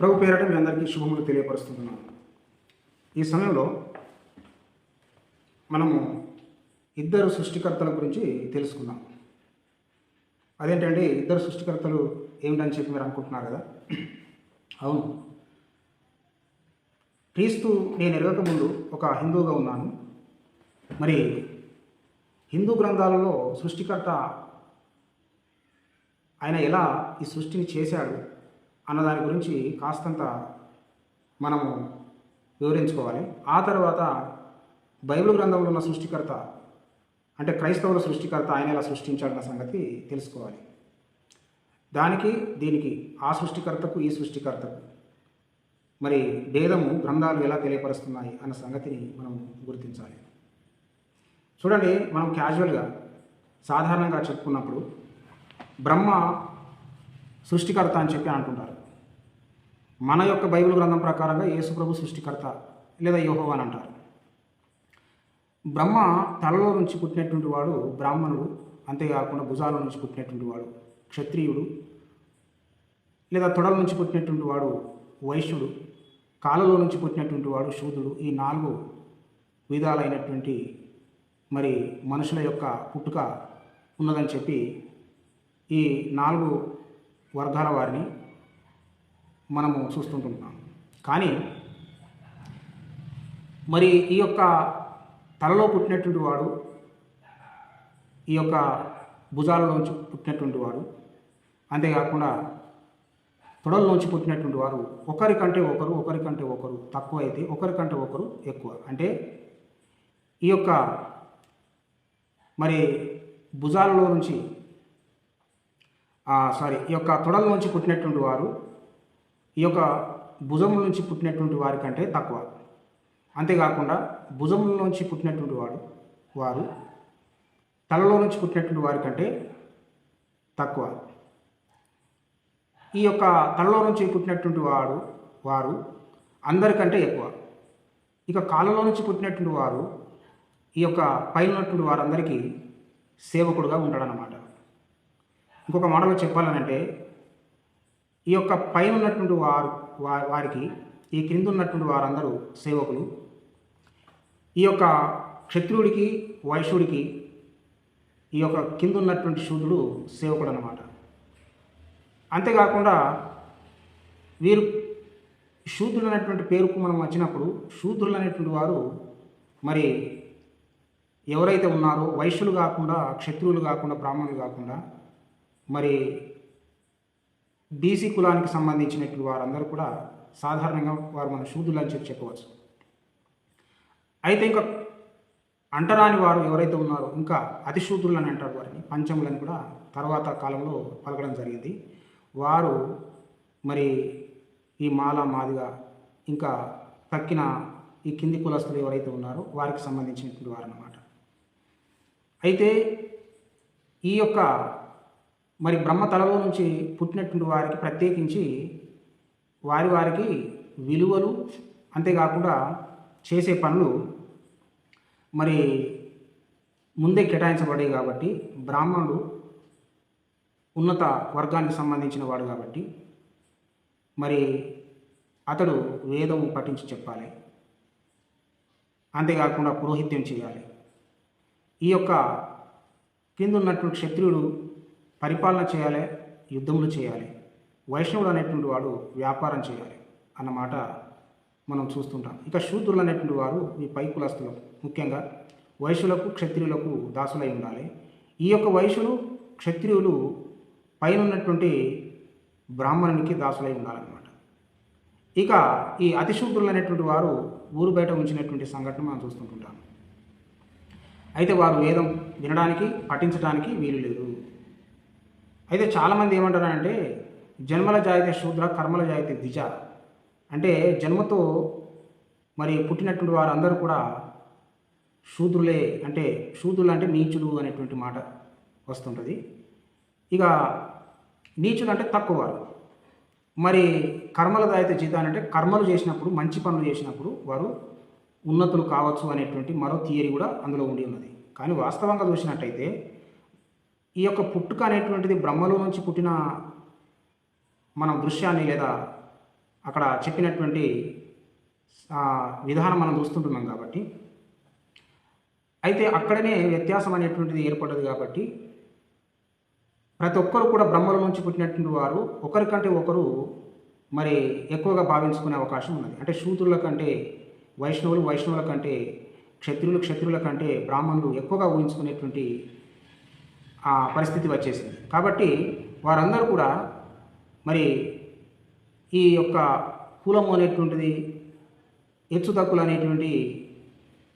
ప్రభు పేరట మీ అందరికీ శుభములు తెలియపరుస్తున్నాను. ఈ సమయంలో మనము ఇద్దరు సృష్టికర్తల గురించి తెలుసుకుందాం. అదేంటండి ఇద్దరు సృష్టికర్తలు ఏమిటని చెప్పి మీరు అనుకుంటున్నారు కదా? అవును. క్రీస్తు నేను ఎరగక ముందు ఒక హిందువుగా ఉన్నాను. మరి హిందూ గ్రంథాలలో సృష్టికర్త ఆయన ఎలా ఈ సృష్టిని చేశాడు? అన్న దాని గురించి కాస్తంత మనము వివరించుకోవాలి. ఆ తర్వాత బైబిల్ గ్రంథంలో ఉన్న సృష్టికర్త అంటే క్రైస్తవుల సృష్టికర్త ఆయన ఎలా సృష్టించాడన్న సంగతి తెలుసుకోవాలి. దానికి దీనికి ఆ సృష్టికర్తకు ఈ సృష్టికర్తకు మరి భేదము గ్రంథాలు ఎలా తెలియపరుస్తున్నాయి అన్న సంగతిని మనం గుర్తించాలి. చూడండి మనం క్యాజువల్గా సాధారణంగా చెప్పుకున్నప్పుడు బ్రహ్మ సృష్టికర్త అని చెప్పి అంటుంటారు. మన యొక్క బైబిల్ గ్రంథం ప్రకారంగా యేసుప్రభు సృష్టికర్త లేదా యోహో అని అంటారు. బ్రహ్మ తలలో నుంచి పుట్టినటువంటి వాడు బ్రాహ్మణుడు అంతేకాకుండా భుజాల నుంచి పుట్టినటువంటి వాడు క్షత్రియుడు లేదా తొడల నుంచి పుట్టినటువంటి వాడు వైశ్యుడు కాలలో నుంచి పుట్టినటువంటి వాడు శూద్రుడు ఈ నాలుగు విధాలైనటువంటి మరి మనుషుల యొక్క పుట్టుక ఉన్నదని చెప్పి ఈ నాలుగు వర్గాల వారిని మనము చూస్తుంటున్నాం కానీ మరి ఈ యొక్క తలలో పుట్టినటువంటి వాడు ఈ యొక్క భుజాలలోంచి పుట్టినటువంటి వాడు అంతేకాకుండా తొడల్లోంచి పుట్టినటువంటి వారు ఒకరికంటే ఒకరు ఒకరికంటే ఒకరు తక్కువ అయితే ఒకరికంటే ఒకరు ఎక్కువ. అంటే ఈ యొక్క మరి భుజాలలో నుంచి సారీ ఈ యొక్క తొడల నుంచి పుట్టినటువంటి వారు ఈ యొక్క భుజముల నుంచి పుట్టినటువంటి వారి కంటే తక్కువ. అంతేకాకుండా భుజముల నుంచి పుట్టినటువంటి వాడు వారు తలలో నుంచి పుట్టినటువంటి వారి కంటే తక్కువ. ఈ యొక్క తలలో నుంచి పుట్టినటువంటి వాడు వారు అందరికంటే ఎక్కువ. ఇక కాళ్ళలో నుంచి పుట్టినటువంటి వారు ఈ యొక్క పైన ఉన్నటువంటి వారందరికీ సేవకుడుగా ఉంటాడనమాట ఇంకొక మాటలో చెప్పాలనంటే ఈ యొక్క పైన ఉన్నటువంటి వారు వారికి ఈ క్రింద ఉన్నటువంటి వారందరూ సేవకులు. ఈ యొక్క క్షత్రుడికి వైశ్యుడికి ఈ యొక్క కింద ఉన్నటువంటి శూద్రుడు సేవకుడు అనమాట అంతేకాకుండా వీరు శూద్రులు అనేటువంటి పేరుకు మనం వచ్చినప్పుడు శూద్రులు అనేటువంటి వారు మరి ఎవరైతే ఉన్నారో వైశ్యులు కాకుండా క్షత్రువులు కాకుండా బ్రాహ్మణులు కాకుండా మరి బీసీ కులానికి సంబంధించినటువంటి వారందరూ కూడా సాధారణంగా వారు మన శూద్రులు అని చెప్పి చెప్పవచ్చు. అయితే ఇంకా అంటరాని వారు ఎవరైతే ఉన్నారో ఇంకా అతిశూద్రులు అని అంటారు వారిని పంచములని కూడా తర్వాత కాలంలో పలకడం జరిగింది. వారు మరి ఈ మాల మాదిగా ఇంకా తక్కిన ఈ కింది కులస్తులు ఎవరైతే ఉన్నారో వారికి సంబంధించినటువంటి వారు అన్నమాట అయితే ఈ యొక్క మరి బ్రహ్మ తలలో నుంచి పుట్టినటువంటి వారికి ప్రత్యేకించి వారి వారికి విలువలు అంతేకాకుండా చేసే పనులు మరి ముందే కేటాయించబడేవి కాబట్టి బ్రాహ్మణుడు ఉన్నత వర్గానికి సంబంధించిన వాడు కాబట్టి మరి అతడు వేదం పఠించి చెప్పాలి. అంతేకాకుండా పురోహిత్యం చేయాలి. ఈ యొక్క కింద ఉన్నటువంటి క్షత్రియుడు పరిపాలన చేయాలి యుద్ధములు చేయాలి. వైష్ణవుడు అనేటువంటి వాడు వ్యాపారం చేయాలి అన్నమాట మనం చూస్తుంటాం. ఇక శూద్రులు అనేటువంటి వారు ఈ పై కులస్తులు. ముఖ్యంగా వైశ్యులకు క్షత్రియులకు దాసులై ఉండాలి. ఈ యొక్క వైశ్యులు క్షత్రియులు పైన ఉన్నటువంటి బ్రాహ్మణునికి దాసులై ఉండాలన్నమాట. ఇక ఈ అతిశూద్రులు అనేటువంటి వారు ఊరు బయట ఉంచినటువంటి సంఘటన మనం చూస్తుంటుంటాం. అయితే వారు వేదం వినడానికి పఠించడానికి వీలు లేదు. అయితే చాలామంది ఏమంటారంటే జన్మల జాయితే శూద్ర కర్మల జాయితే ద్విజ. అంటే జన్మతో మరి పుట్టినటువంటి వారందరూ కూడా శూద్రులే అంటే శూద్రులు అంటే నీచులు అనేటువంటి మాట వస్తుంటుంది. ఇక నీచుడు అంటే తక్కువ వారు. మరి కర్మల దాయితే జీతాన్ని అంటే కర్మలు చేసినప్పుడు మంచి పనులు చేసినప్పుడు వారు ఉన్నతులు కావచ్చు అనేటువంటి మరో థియరీ కూడా అందులో ఉండి ఉన్నది. కానీ వాస్తవంగా చూసినట్టయితే ఈ యొక్క పుట్టుక అనేటువంటిది బ్రహ్మలో నుంచి పుట్టిన మనం దృశ్యాన్ని లేదా అక్కడ చెప్పినటువంటి విధానం మనం చూస్తుంటున్నాం కాబట్టి. అయితే అక్కడనే వ్యత్యాసం అనేటువంటిది ఏర్పడ్డది కాబట్టి ప్రతి ఒక్కరు కూడా బ్రహ్మల నుంచి పుట్టినటువంటి వారు ఒకరికంటే ఒకరు మరి ఎక్కువగా భావించుకునే అవకాశం ఉన్నది. అంటే శూద్రుల కంటే వైష్ణవులు వైష్ణవుల కంటే క్షత్రియులు క్షత్రియుల కంటే బ్రాహ్మణులు ఎక్కువగా ఊహించుకునేటువంటి ఆ పరిస్థితి వచ్చేసింది. కాబట్టి వారందరూ కూడా మరి ఈ యొక్క కులము అనేటువంటిది హెచ్చు తక్కులు అనేటువంటి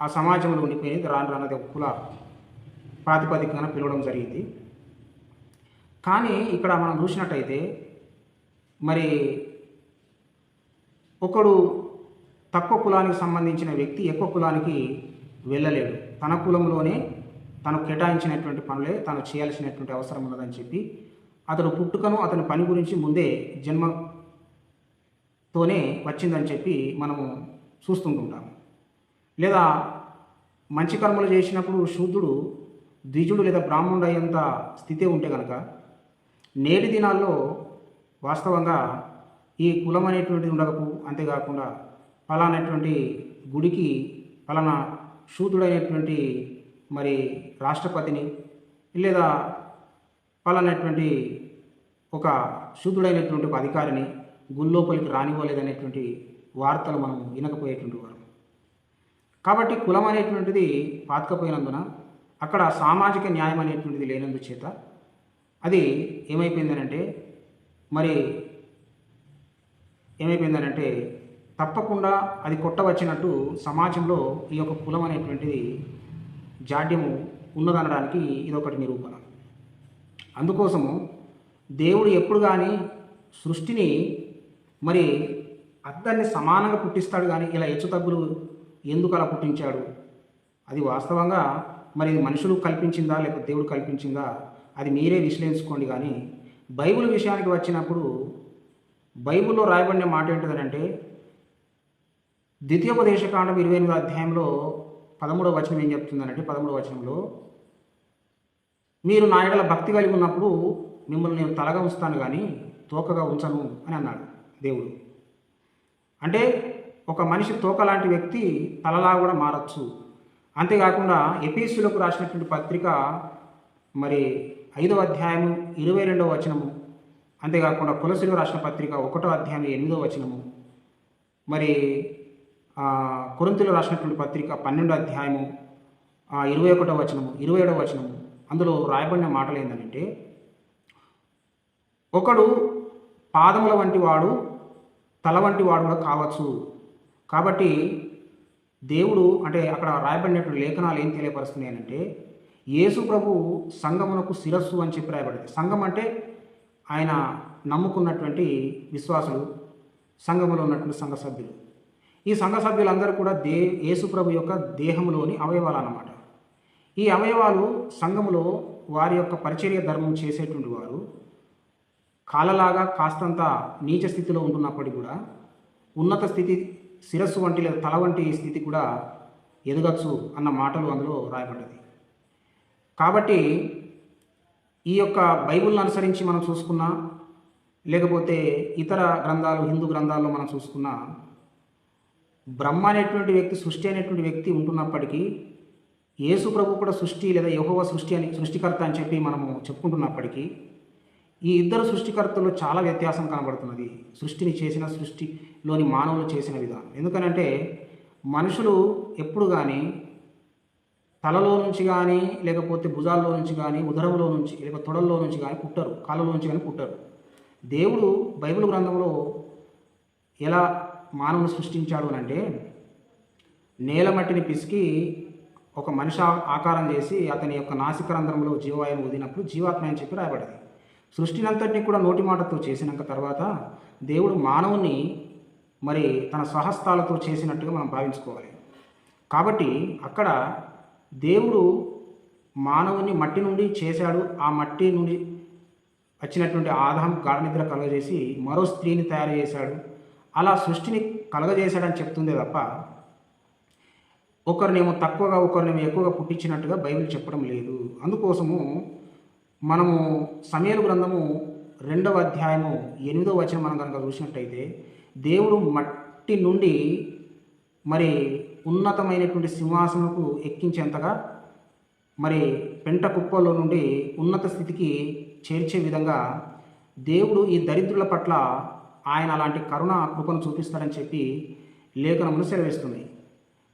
ఆ సమాజంలో ఉండిపోయింది. రాను రానది ఒక కుల ప్రాతిపదికన పిలవడం జరిగింది. కానీ ఇక్కడ మనం చూసినట్టయితే మరి ఒకడు తక్కువ కులానికి సంబంధించిన వ్యక్తి ఎక్కువ కులానికి వెళ్ళలేడు. తన కులంలోనే తను కేటాయించినటువంటి పనులే తాను చేయాల్సినటువంటి అవసరం ఉన్నదని చెప్పి అతను పుట్టుకను అతని పని గురించి ముందే జన్మతోనే వచ్చిందని చెప్పి మనము చూస్తుంటుంటాము. లేదా మంచి కర్మలు చేసినప్పుడు శూద్రుడు ద్విజుడు లేదా బ్రాహ్మణుడు అయ్యేంత స్థితి ఉంటే కనుక నేటి దినాల్లో వాస్తవంగా ఈ కులం అనేటువంటిది ఉండకపో అంతేకాకుండా ఫలానటువంటి గుడికి ఫలానా శూద్రుడైనటువంటి మరి రాష్ట్రపతిని లేదా పలానటువంటి ఒక శూద్రుడైనటువంటి ఒక అధికారిని గుళ్ళోపలికి రానివ్వలేదనేటువంటి వార్తలు మనం వినకపోయేటువంటి వారు. కాబట్టి కులం అనేటువంటిది పాతకపోయినందున అక్కడ సామాజిక న్యాయం అనేటువంటిది లేనందు చేత అది ఏమైపోయిందనంటే మరి ఏమైపోయిందనంటే తప్పకుండా అది కొట్టవచ్చినట్టు సమాజంలో ఈ యొక్క కులం అనేటువంటిది జాడ్యము ఉన్నదనడానికి ఇదొకటి నిరూపణ. అందుకోసము దేవుడు ఎప్పుడు కానీ సృష్టిని మరి అద్దరిని సమానంగా పుట్టిస్తాడు కానీ ఇలా హెచ్చు తగ్గులు ఎందుకు అలా పుట్టించాడు? అది వాస్తవంగా మరి మనుషులు కల్పించిందా లేకపోతే దేవుడు కల్పించిందా? అది మీరే విశ్లేషించుకోండి కానీ బైబిల్ విషయానికి వచ్చినప్పుడు బైబిల్లో రాయబడిన మాట ఏంటిదనంటే ద్వితీయోపదేశకాండం ఇరవై ఎనిమిది అధ్యాయంలో పదమూడవ వచనం ఏం చెప్తుందనంటే పదమూడవ వచనంలో మీరు నా ఎడల భక్తి కలిగి ఉన్నప్పుడు మిమ్మల్ని నేను తలగా ఉంచుతాను కానీ తోకగా ఉంచను అని అన్నాడు దేవుడు. అంటే ఒక మనిషి తోక లాంటి వ్యక్తి తలలా కూడా మారచ్చు. అంతేకాకుండా ఎపీసులకు రాసినటువంటి పత్రిక మరి ఐదవ అధ్యాయము ఇరవై రెండవ వచనము అంతేకాకుండా కులశిలువ రాసిన పత్రిక ఒకటో అధ్యాయం ఎనిమిదవ వచనము మరి ఆ, రాసినటువంటి పత్రిక పన్నెండో అధ్యాయము ఇరవై ఒకటో వచనము ఇరవై ఏడవ వచనము అందులో రాయబడిన మాటలు ఏంటంటే ఒకడు పాదముల వంటి వాడు తల వంటి వాడు కూడా కావచ్చు. కాబట్టి దేవుడు అంటే అక్కడ రాయబడినటువంటి లేఖనాలు ఏం తెలియపరుస్తున్నాయి అంటే యేసు ప్రభు సంగమునకు శిరస్సు అని చెప్పి రాయబడింది. సంఘం అంటే ఆయన నమ్ముకున్నటువంటి విశ్వాసులు సంఘములో ఉన్నటువంటి సంఘ సభ్యులు. ఈ సంఘ సభ్యులందరూ కూడా దే యేసుప్రభు యొక్క దేహంలోని అవయవాలు అన్నమాట ఈ అవయవాలు సంఘములో వారి యొక్క పరిచర్య ధర్మం చేసేటువంటి వారు కాలలాగా కాస్తంత నీచ స్థితిలో ఉంటున్నప్పటికీ కూడా ఉన్నత స్థితి శిరస్సు వంటి లేదా తల వంటి స్థితి కూడా ఎదగచ్చు అన్న మాటలు అందులో రాయబడ్డది. కాబట్టి ఈ యొక్క బైబిల్ని అనుసరించి మనం చూసుకున్నా లేకపోతే ఇతర గ్రంథాలు హిందూ గ్రంథాల్లో మనం చూసుకున్నా బ్రహ్మ అనేటువంటి వ్యక్తి సృష్టి అనేటువంటి వ్యక్తి ఉంటున్నప్పటికీ యేసు ప్రభు కూడా సృష్టి లేదా యహోవ సృష్టి అని సృష్టికర్త అని చెప్పి మనము చెప్పుకుంటున్నప్పటికీ ఈ ఇద్దరు సృష్టికర్తల్లో చాలా వ్యత్యాసం కనబడుతున్నది. సృష్టిని చేసిన సృష్టిలోని మానవులు చేసిన విధానం. ఎందుకనంటే మనుషులు ఎప్పుడు కానీ తలలో నుంచి కానీ లేకపోతే భుజాల్లో నుంచి కానీ ఉదరంలో నుంచి లేక తొడల్లో నుంచి కానీ పుట్టరు. కాళ్ళలో నుంచి కానీ పుట్టరు. దేవుడు బైబిల్ గ్రంథంలో ఎలా మానవుని సృష్టించాడు అని అంటే నేల మట్టిని పిసికి ఒక మనిషి ఆకారం చేసి అతని యొక్క నాసికరంధ్రంలో జీవవాయువు వదిలినప్పుడు జీవాత్మ అని చెప్పి రాయబడింది. సృష్టినంతటిని కూడా నోటి మాటతో చేసినాక తర్వాత దేవుడు మానవుని మరి తన స్వహస్తాలతో చేసినట్టుగా మనం భావించుకోవాలి. కాబట్టి అక్కడ దేవుడు మానవుని మట్టి నుండి చేశాడు. ఆ మట్టి నుండి వచ్చినటువంటి ఆదాం గాఢనిద్ర కలగజేసి మరో స్త్రీని తయారు చేశాడు. అలా సృష్టిని కలగజేశాడని చెప్తుందే తప్ప ఒకరినేమో తక్కువగా ఒకరినేమో ఎక్కువగా పుట్టించినట్టుగా బైబిల్ చెప్పడం లేదు. అందుకోసము మనము సమయలు గ్రంథము రెండవ అధ్యాయము ఎనిమిదవ వచనం మనం కనుక చూసినట్టయితే దేవుడు మట్టి నుండి మరి ఉన్నతమైనటువంటి సింహాసనకు ఎక్కించేంతగా మరి పెంట కుప్పలో నుండి ఉన్నత స్థితికి చేర్చే విధంగా దేవుడు ఈ దరిద్రుల పట్ల ఆయన అలాంటి కరుణ కృపను చూపిస్తాడని చెప్పి లేఖనమును సెలవిస్తుంది.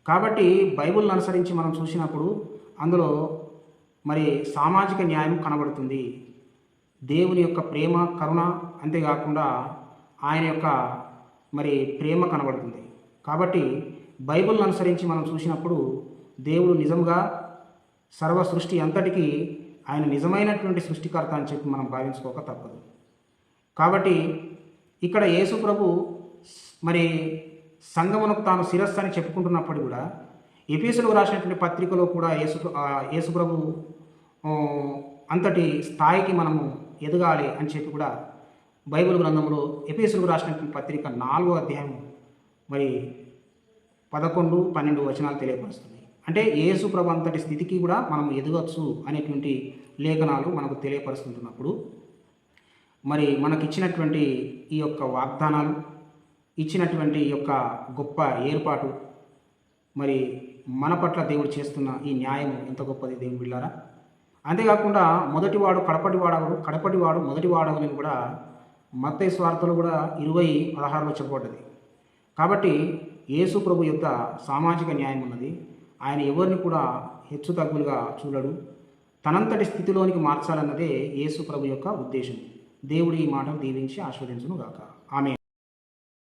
కాబట్టి బైబిల్ని అనుసరించి మనం చూసినప్పుడు అందులో మరి సామాజిక న్యాయం కనబడుతుంది. దేవుని యొక్క ప్రేమ కరుణ అంతేకాకుండా ఆయన యొక్క మరి ప్రేమ కనబడుతుంది. కాబట్టి బైబిల్ని అనుసరించి మనం చూసినప్పుడు దేవుడు నిజంగా సర్వ సృష్టి అంతటికీ ఆయన నిజమైనటువంటి సృష్టికర్త అని చెప్పి మనం భావించుకోక తప్పదు. కాబట్టి ఇక్కడ యేసు ప్రభు మరి సంగమునకు తాను శిరస్సు అని చెప్పుకుంటున్నప్పుడు కూడా ఎపిసులు రాసినటువంటి పత్రికలో కూడా యేసు ఆ, యేసు ప్రభు అంతటి స్థాయికి మనము ఎదగాలి అని చెప్పి కూడా బైబిల్ గ్రంథంలో ఎపిసులు రాసినటువంటి పత్రిక నాలుగో అధ్యాయం మరి పదకొండు పన్నెండు వచనాలు తెలియపరుస్తుంది అంటే యేసు ప్రభు అంతటి స్థితికి కూడా మనం ఎదగచ్చు అనేటువంటి లేఖనాలు మనకు తెలియపరుస్తుంటున్నప్పుడు మరి మనకిచ్చినటువంటి ఈ యొక్క వాగ్దానాలు ఇచ్చినటువంటి ఈ యొక్క గొప్ప ఏర్పాటు మరి మన పట్ల దేవుడు చేస్తున్న ఈ న్యాయం ఎంత గొప్పది దేవుడు బిళ్ళారా? అంతేకాకుండా మొదటివాడు కడపటివాడవడు కడపటివాడు మొదటివాడవని కూడా మత్తయి స్వార్థలు కూడా ఇరవై పదహారులో చెప్పబడ్డది. కాబట్టి యేసు ప్రభు యొక్క సామాజిక న్యాయం ఉన్నది. ఆయన ఎవరిని కూడా హెచ్చు తగ్గులుగా చూడడు. తనంతటి స్థితిలోనికి మార్చాలన్నదే యేసు ప్రభు యొక్క ఉద్దేశం దేవుడి ఈ మాటలు దీవించి ఆస్వాదించును గాక ఆమె